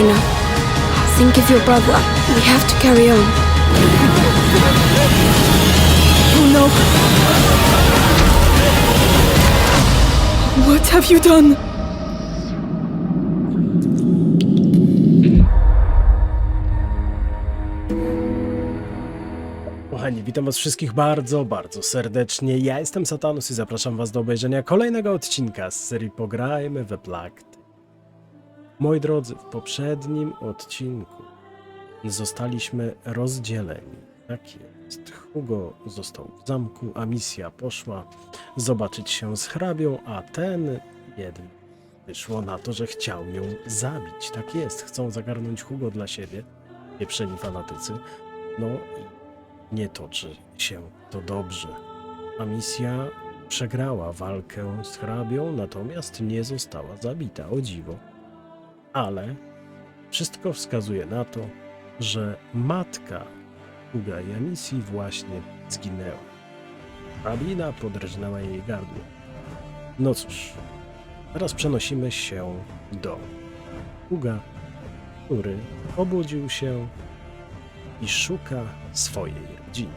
Raina. Think of your brother. We have to carry on. Oh no! What have you done? Kochani, witam was wszystkich bardzo, bardzo serdecznie. Ja jestem Satanus i zapraszam was do obejrzenia kolejnego odcinka z serii Pograjmy we Plakt. Moi drodzy, w poprzednim odcinku zostaliśmy rozdzieleni. Tak jest. Hugo został w zamku, a misja poszła zobaczyć się z hrabią, a ten jeden wyszło na to, że chciał ją zabić. Tak jest, chcą zagarnąć Hugo dla siebie, pieprzeni fanatycy. No i nie toczy się to dobrze. A misja przegrała walkę z hrabią, natomiast nie została zabita, o dziwo. Ale wszystko wskazuje na to, że matka Huga i Amisji właśnie zginęła. Hrabina podrżnęła jej gardło. No cóż, teraz przenosimy się do Huga, który obudził się i szuka swojej rodziny.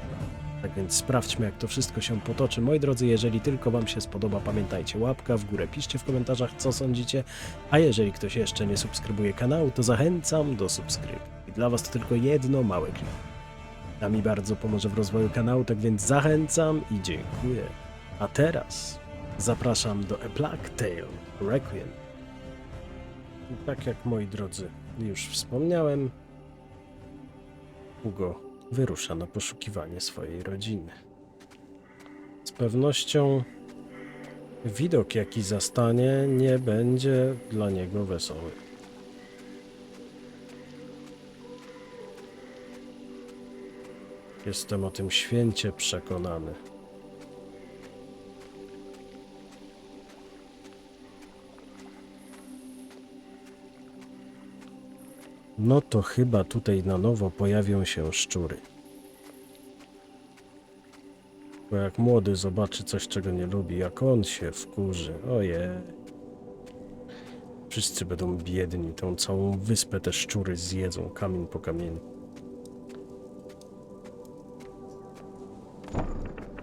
Tak więc sprawdźmy, jak to wszystko się potoczy. Moi drodzy, jeżeli tylko Wam się spodoba, pamiętajcie łapka w górę, piszcie w komentarzach, co sądzicie. A jeżeli ktoś jeszcze nie subskrybuje kanału, to zachęcam do subskrypcji. Dla Was to tylko jedno małe klik. A mi bardzo pomoże w rozwoju kanału, tak więc zachęcam i dziękuję. A teraz zapraszam do A Plague Tale Requiem. I tak jak moi drodzy już wspomniałem, Hugo wyrusza na poszukiwanie swojej rodziny. Z pewnością widok, jaki zastanie, nie będzie dla niego wesoły. Jestem o tym święcie przekonany. No to chyba tutaj na nowo pojawią się szczury. Bo jak młody zobaczy coś, czego nie lubi, jak on się wkurzy, ojej. Wszyscy będą biedni, tą całą wyspę te szczury zjedzą, kamień po kamieniu.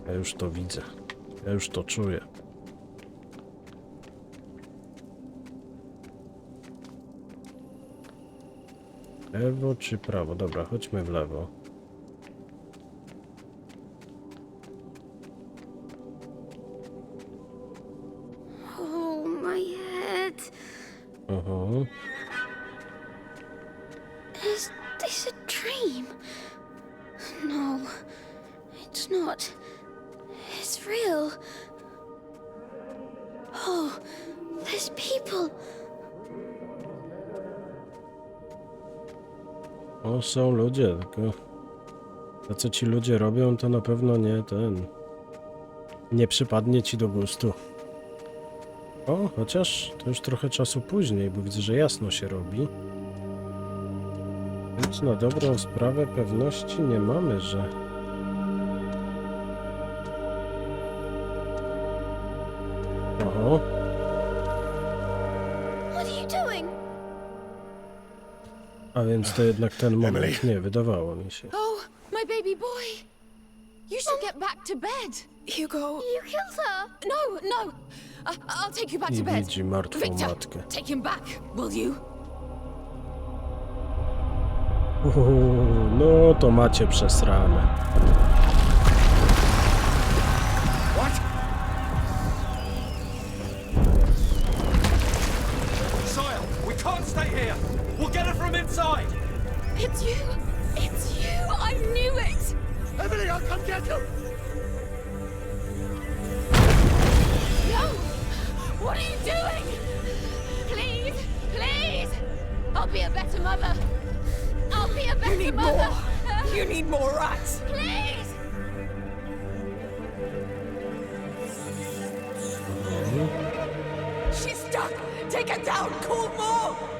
Ja już to widzę. Ja już to czuję. Lewo czy prawo? Dobra, chodźmy w lewo. O, są ludzie, tylko to co ci ludzie robią, to na pewno nie ten. Nie przypadnie ci do gustu. O, chociaż to już trochę czasu później, bo widzę, że jasno się robi. Więc na dobrą sprawę pewności nie mamy, że. Więc to jednak ten moment. Nie, wydawało mi się. Oh, my baby boy! You should get back to bed. Hugo. You killed her. No, no. I- I'll take you back I to bed. widzi martwą Victor, matkę. take him back, will you? Uuu, no to macie przesrane. It's you. It's you. I knew it. Emily, I'll come get you. No. What are you doing? Please, please. I'll be a better mother. I'll be a better mother! You need mother. more. You need more rats. Please. She's stuck. Take her down. Call more.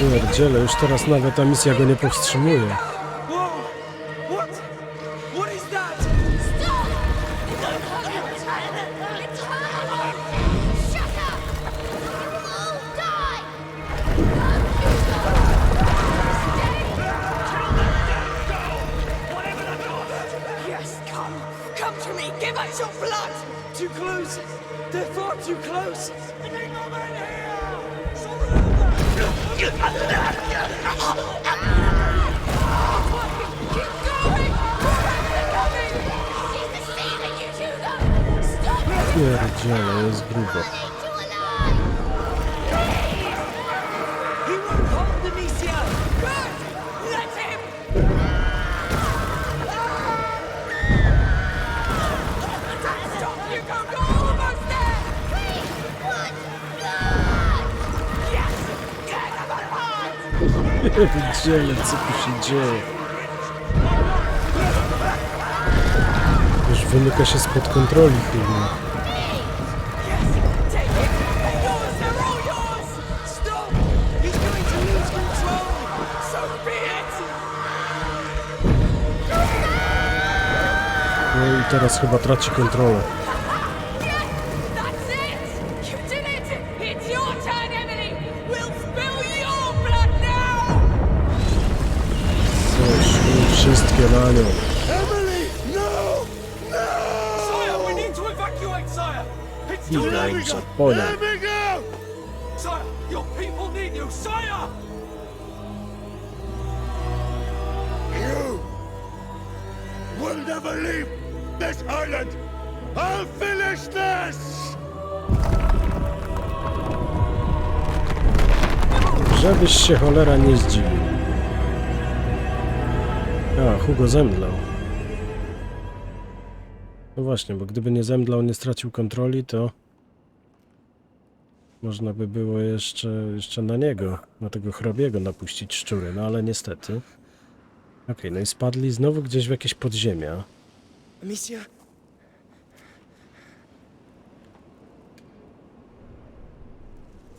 Pierdziele, już teraz nawet ta misja go nie powstrzymuje. Pierdziele, jest grubo. Pierdziele, co tu się dzieje? Już wymyka się spod kontroli chyba. No i teraz chyba traci kontrolę. You will never leave this island! I'll finish this! Żebyś się cholera nie zdziwił. A, Hugo zemdlał. No właśnie, bo gdyby nie zemdlał, nie stracił kontroli, to można by było jeszcze, jeszcze na niego, na tego hrabiego napuścić szczury, no ale niestety. Okej, no i spadli znowu gdzieś w jakieś podziemia. Amicia.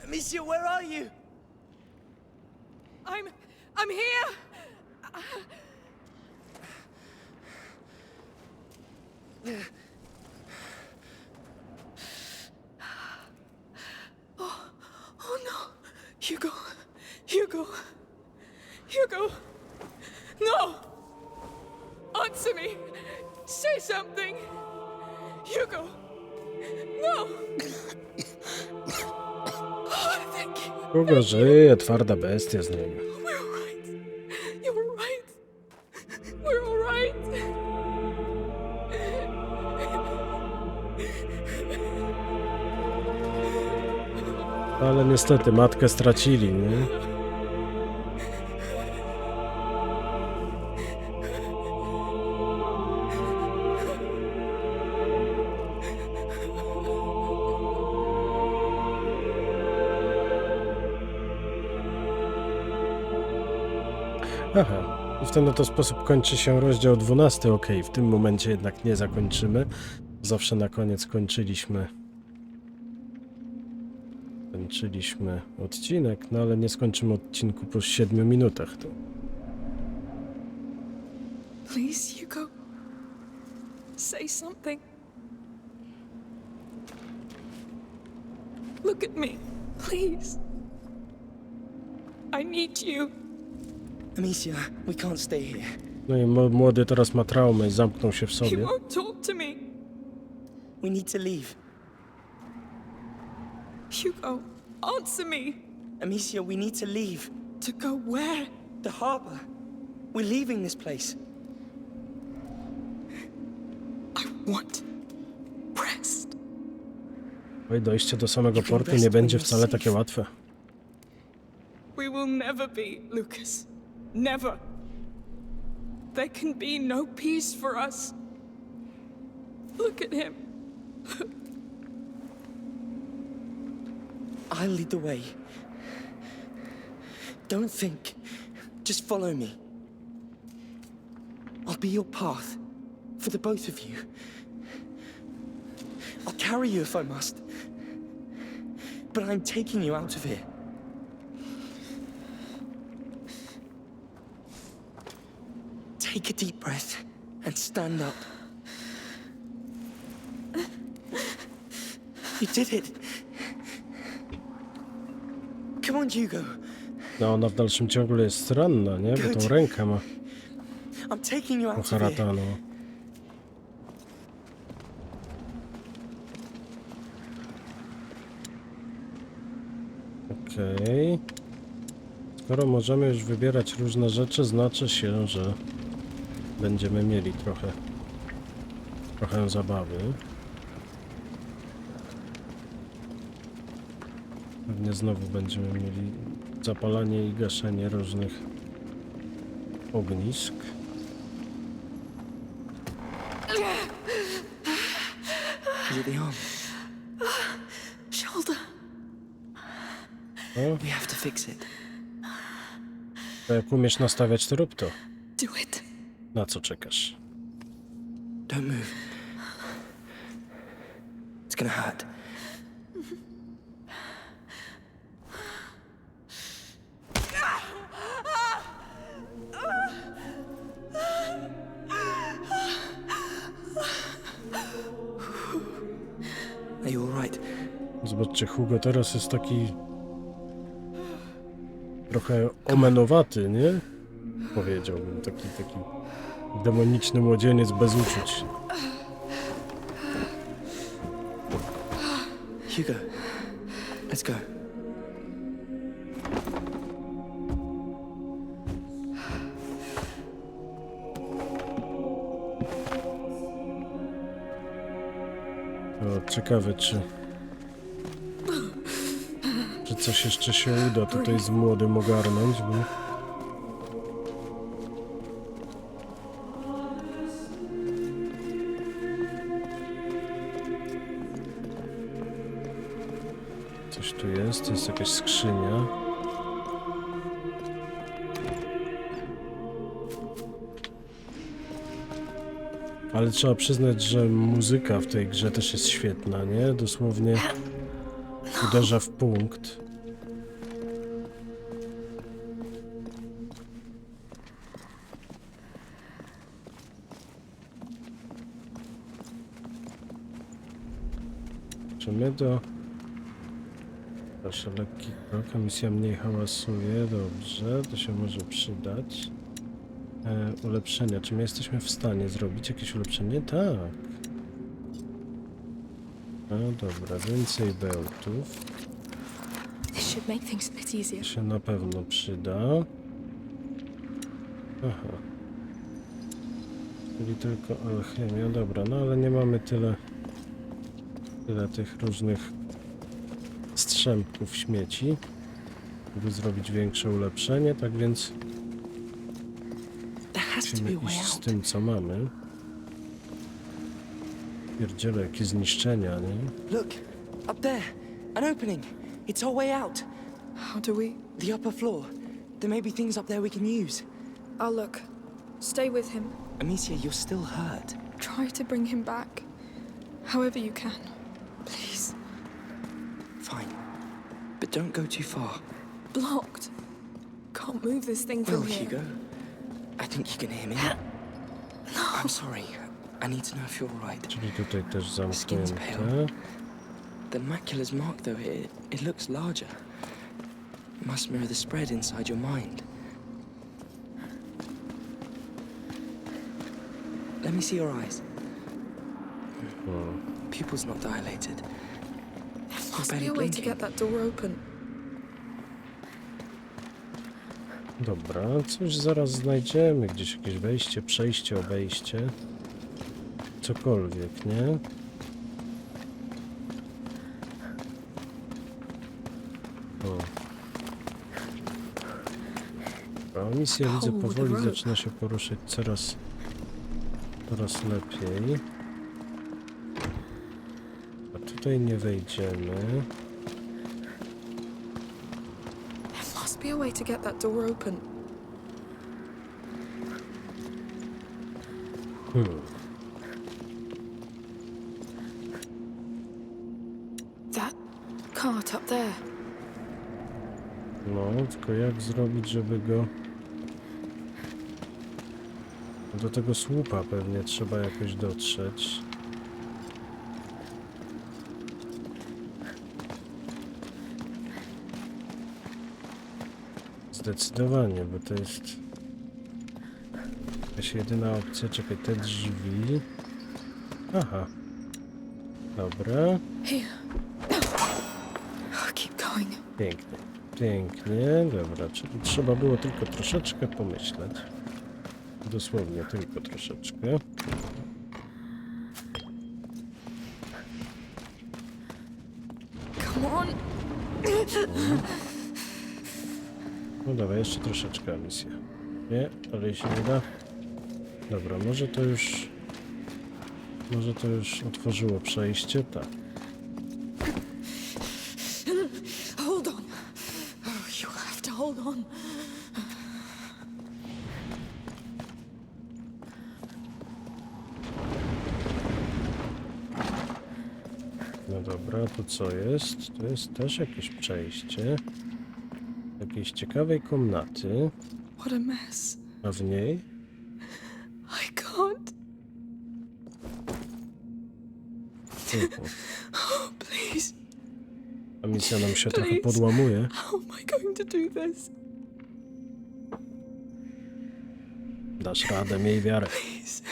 Amicia, where are you? I'm I'm here. Oh, Hugo żyje, twarda bestia z right. Ale niestety matkę stracili, nie? Aha, i w ten oto sposób kończy się rozdział 12. Ok, w tym momencie jednak nie zakończymy. Zawsze na koniec kończyliśmy Kończyliśmy odcinek, no ale nie skończymy odcinku po 7 minutach. To Please, Hugo. Say something. Look at me, please. I need you. Amicia, we can't stay here. No i mo- młody teraz ma traumę i zamknął się w He sobie. won't talk to me. We need to leave. Hugo, answer me. Amicia, we need to leave. To go where? The harbor. We're leaving this place. I want rest. Oj, dojście do samego portu nie będzie wcale takie łatwe. We will never be, Lucas. Never. There can be no peace for us. Look at him. I'll lead the way. Don't think. Just follow me. I'll be your path for the both of you. I'll carry you if I must. But I'm taking you out of here. Take a deep breath and stand up. You did it. Come on, Hugo. No ona w dalszym ciągu jest ranna, nie? Bo tą rękę ma I'm taking you out of here. poharataną. Okej. Skoro możemy już wybierać różne rzeczy, znaczy się, że będziemy mieli trochę trochę zabawy. Pewnie znowu będziemy mieli zapalanie i gaszenie różnych ognisk. Arm? Shoulder. We have to fix it. to jak umiesz nastawiać, to rób to. Do it. Na co czekasz? Don't move. It's gonna hurt. Are you alright? Zobaczcie, Hugo teraz jest taki trochę omenowaty, nie? Powiedziałbym, taki, taki demoniczny młodzieniec bez uczuć. Hugo, let's go. O, ciekawe, czy czy coś jeszcze się uda tutaj z młodym ogarnąć, bo jest, jakaś skrzynia. Ale trzeba przyznać, że muzyka w tej grze też jest świetna, nie? Dosłownie uderza w punkt. Czy my do... Proszę, lekki krok, misja mniej hałasuje, dobrze, to się może przydać. E, ulepszenia, czy my jesteśmy w stanie zrobić jakieś ulepszenie? Tak. No dobra, więcej bełtów easier. się na pewno przyda. Aha. Czyli tylko alchemia, dobra, no ale nie mamy tyle tyle tych różnych strzępków śmieci, by zrobić większe ulepszenie, tak więc musimy iść z tym, co mamy. Pierdziele, jakie zniszczenia, nie? Look, up there, an opening. It's our way out. How do we? The upper floor. There may be things up there we can use. I'll look. Stay with him. Amicia, you're still hurt. Try to bring him back. However you can. Please. Fine. But don't go too far. Blocked. Can't move this thing Well, from here. Hugo, I think you can hear me. No. I'm sorry. I need to know if you're right. Czyli tutaj też Skin's zamknięte. pale. The macula's mark, though, it, it looks larger. Must mirror the spread inside your mind. Let me see your eyes. Hmm. Pupils not dilated. You're Must be barely a way to blinking. get that door open. Dobra, coś zaraz znajdziemy, gdzieś jakieś wejście, przejście, obejście. Cokolwiek, nie? O. Dobra, misja widzę powoli zaczyna się poruszać coraz, coraz lepiej. Tutaj nie wejdziemy. There must be a way to get that door open. Hmm. That cart up there. No, tylko jak zrobić, żeby go... Do tego słupa pewnie trzeba jakoś dotrzeć. Zdecydowanie, bo to jest jakaś jedyna opcja. Czekaj, te drzwi. Aha. Dobra. Pięknie. Pięknie. Dobra, czyli trzeba było tylko troszeczkę pomyśleć. Dosłownie tylko troszeczkę. Troszeczkę misja. Nie, dalej się nie da. Dobra, może to już... Może to już otworzyło przejście? Tak. Hold on. Oh, you have to hold on. No dobra, to co jest? To jest też jakieś przejście. Jakiejś ciekawej komnaty. What a mess. A w niej? I can't. Oh, please. A misja nam się trochę Please. podłamuje. How am I going to do this? Dasz radę, miej wiarę. Please.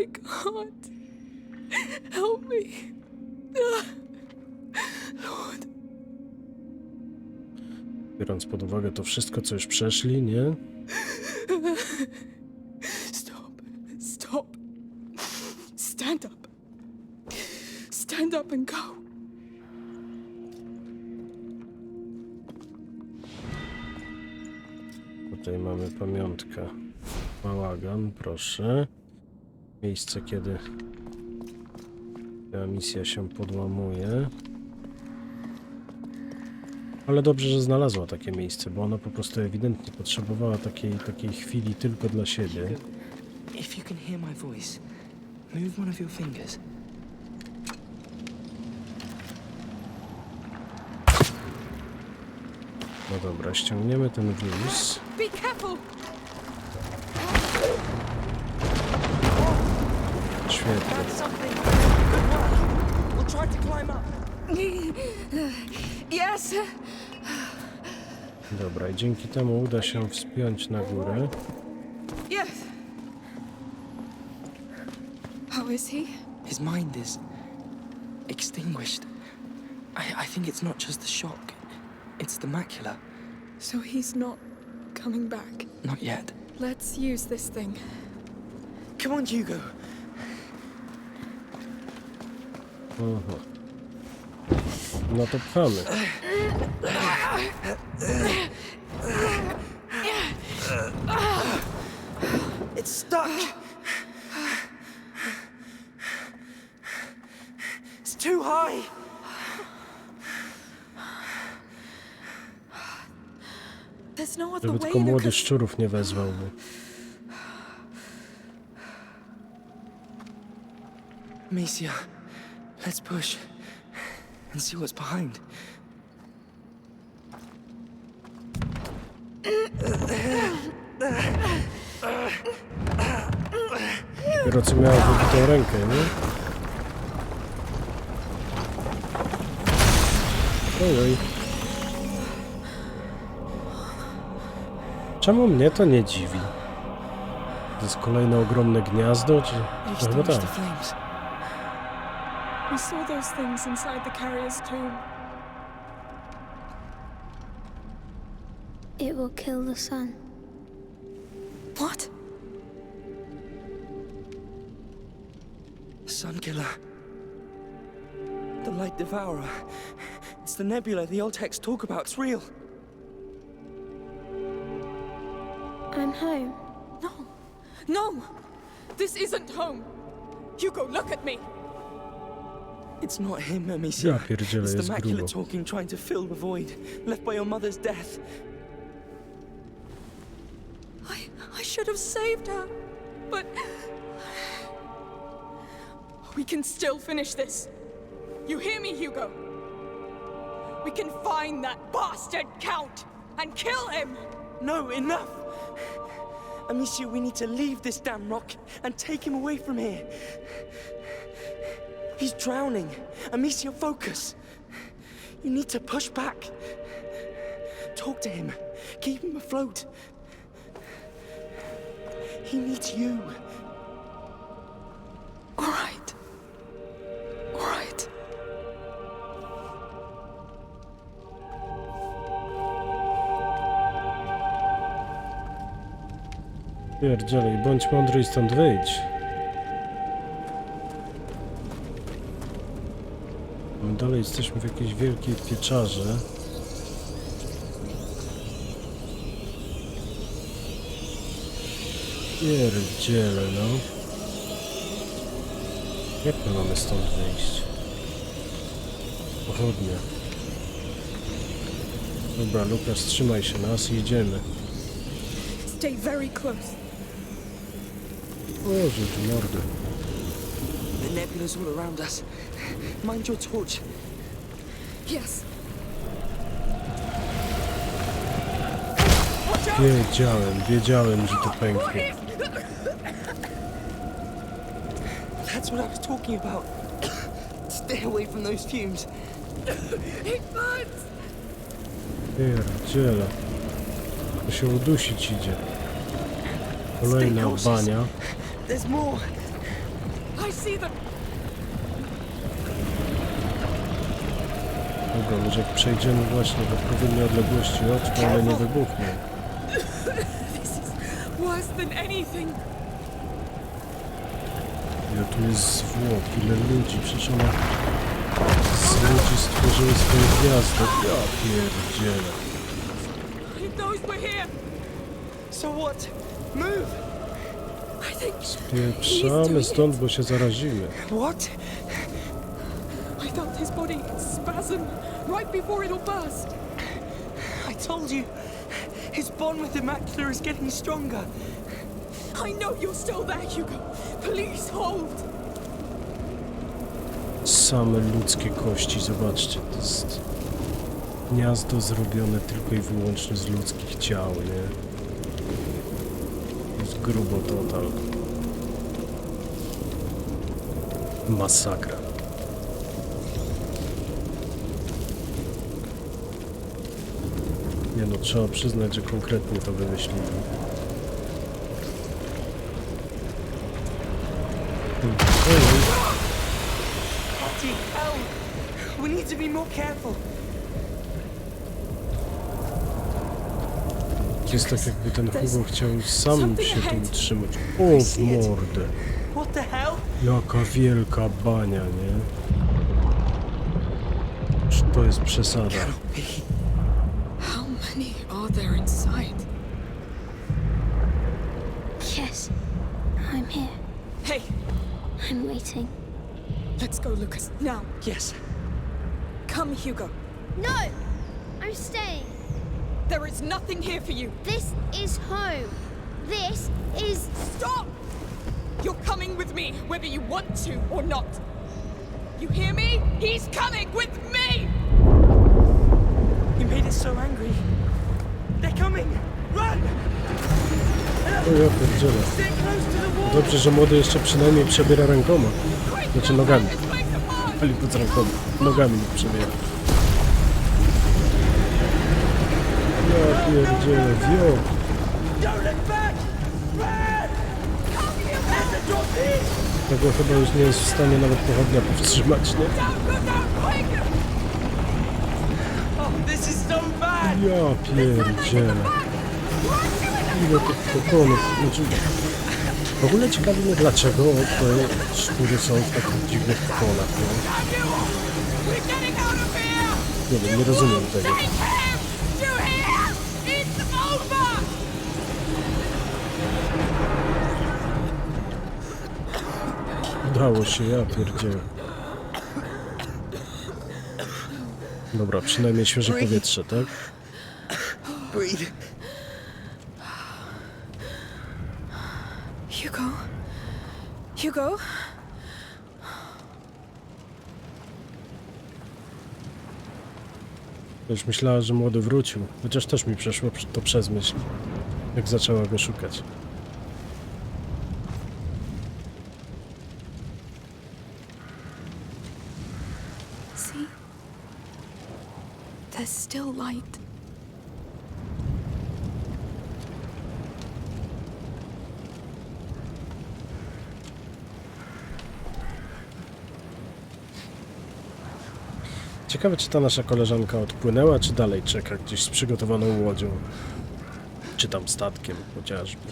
I can't. Help me. Ah. Lord, Biorąc pod uwagę to wszystko, co już przeszli, nie? stop. Stop. Stand up. Stand up and go. Tutaj mamy pamiątkę. Bałagan, proszę. Miejsce, kiedy ta misja się podłamuje. Ale dobrze, że znalazła takie miejsce, bo ona po prostu ewidentnie potrzebowała takiej, takiej chwili tylko dla siebie. If you can hear my voice, move one of your fingers. No dobra, ściągniemy ten wóz. Be careful. Świetnie. Found something. Good work. We'll try to climb up. Yes. Dobra, i dzięki temu uda się wspiąć na górę. Yes. How is he? His mind is extinguished. I, I think it's not just the shock, it's the macula. So he's not coming back. Not yet. Let's use this thing. Come on, Hugo. Aha. No to pchamy. It's stuck. It's too high. There's no other Żeby way, tylko młody Lucas. szczurów nie wezwałby. Amicia, let's push and see what's behind. Dopiero co miała wybitą rękę, nie? Ojej. Czemu mnie to nie dziwi? To jest kolejne ogromne gniazdo, czy... No chyba tak. We saw those things inside the carrier's tomb. It will kill the sun. What? Sunkiller. The Light Devourer. It's the nebula the old texts talk about. It's real. I'm home. No. No! This isn't home. Hugo, look at me. It's not him, Amicia. Ja pierdzielę, it's the jest macula talking, trying to fill the void left by your mother's death. Should have saved her. But we can still finish this. You hear me, Hugo? We can find that bastard count and kill him. No, enough! Amicia, we need to leave this damn rock and take him away from here. He's drowning. Amicia, focus. You need to push back. Talk to him. Keep him afloat. He needs you. All right. All right. Pierdzielej, bądź mądry i stąd wyjdź. My dalej jesteśmy w jakiejś wielkiej pieczarze. Pierdziele, no. Jak my mamy stąd wyjść? Pochodnie. Dobra, Lukas, trzymaj się nas i jedziemy. Stay very close. O, rzuć mordę. The nebula's all around us. Mind your torch. Yes. Wiedziałem, wiedziałem, że to pęknie. That's what I was talking about. Stay away from those fumes. It burns. Pierdziele. To się udusić idzie. Kolejna bania. There's more. I see them. Dobra, może jak przejdziemy właśnie w odpowiedniej odległości od, to one nie wybuchną. This is worse than anything. Ile tu jest zwłok, ile ludzi, przecież one z ludzi stworzyły swoje gwiazdy. Ja pierdzielę. It knows we're here. So what? Move. I think Pieprzamy stąd, bo się zarazimy. What? I felt his body spasm right before it'll burst. I told you. His bond with the macula is getting stronger. I know you're still there, Hugo. Same ludzkie kości, zobaczcie, to jest gniazdo zrobione tylko i wyłącznie z ludzkich ciał, nie? Jest grubo total. Masakra. Nie no, trzeba przyznać, że konkretnie to wymyślili. We need to be more careful. To jest tak jakby ten Hugo chciał sam się tu utrzymać. O, w mordę. What the hell? Jaka wielka bania, nie? Czy to jest przesada? How many are there inside? Yes, I'm here. Hey, I'm waiting. let's go, Lucas. Now, Yes. Come, Hugo. No! I'm staying. There is nothing here for you. This is home. This is. Stop! You're coming with me, whether you want to or not. You hear me? He's coming with me! You made us so angry. They're coming. Run! O ja pierdzielę. Stay close to the wall. Dobrze, że młody jeszcze przynajmniej przebiera rękoma. Znaczy nogami. Tear this place apart! Ali pod rękoma. Nogami nie przebiera. Ja pierdzielę, wio. Tego chyba już nie jest w stanie nawet pochodnia powstrzymać, nie? Ja pierdzielę. Ile tych kokonów. Znaczy, w ogóle ciekawi mnie dlaczego te szczury są w takich dziwnych kokonach, nie? Wiem, nie rozumiem tego. Udało się, ja pierdzielę. Dobra, przynajmniej świeże powietrze, tak? Breathe. Hugo? Hugo? Już myślała, że młody wrócił, chociaż też mi przeszło to przez myśl, jak zaczęła go szukać. See? There's still light. Ciekawe, czy ta nasza koleżanka odpłynęła, czy dalej czeka gdzieś z przygotowaną łodzią. Czy tam statkiem chociażby.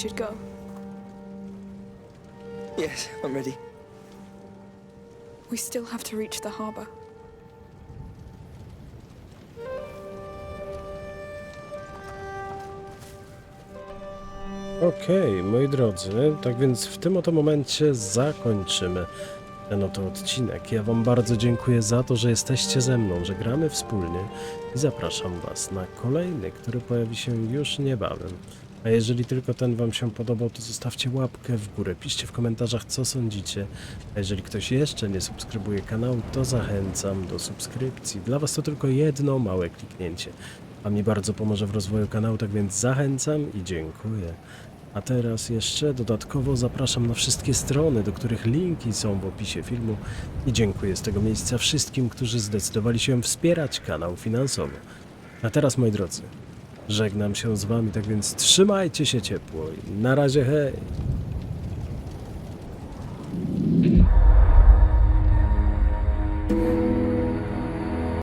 Should go. Yes, I'm ready. We still have to reach the harbor. Okej, moi drodzy, tak więc w tym oto momencie zakończymy ten oto odcinek. Ja Wam bardzo dziękuję za to, że jesteście ze mną, że gramy wspólnie i zapraszam Was na kolejny, który pojawi się już niebawem. A jeżeli tylko ten Wam się podobał, to zostawcie łapkę w górę, piszcie w komentarzach, co sądzicie. A jeżeli ktoś jeszcze nie subskrybuje kanału, to zachęcam do subskrypcji. Dla Was to tylko jedno małe kliknięcie, a mi bardzo pomoże w rozwoju kanału, tak więc zachęcam i dziękuję. A teraz jeszcze dodatkowo zapraszam na wszystkie strony, do których linki są w opisie filmu i dziękuję z tego miejsca wszystkim, którzy zdecydowali się wspierać kanał finansowo. A teraz moi drodzy, żegnam się z wami, tak więc trzymajcie się ciepło i na razie hej!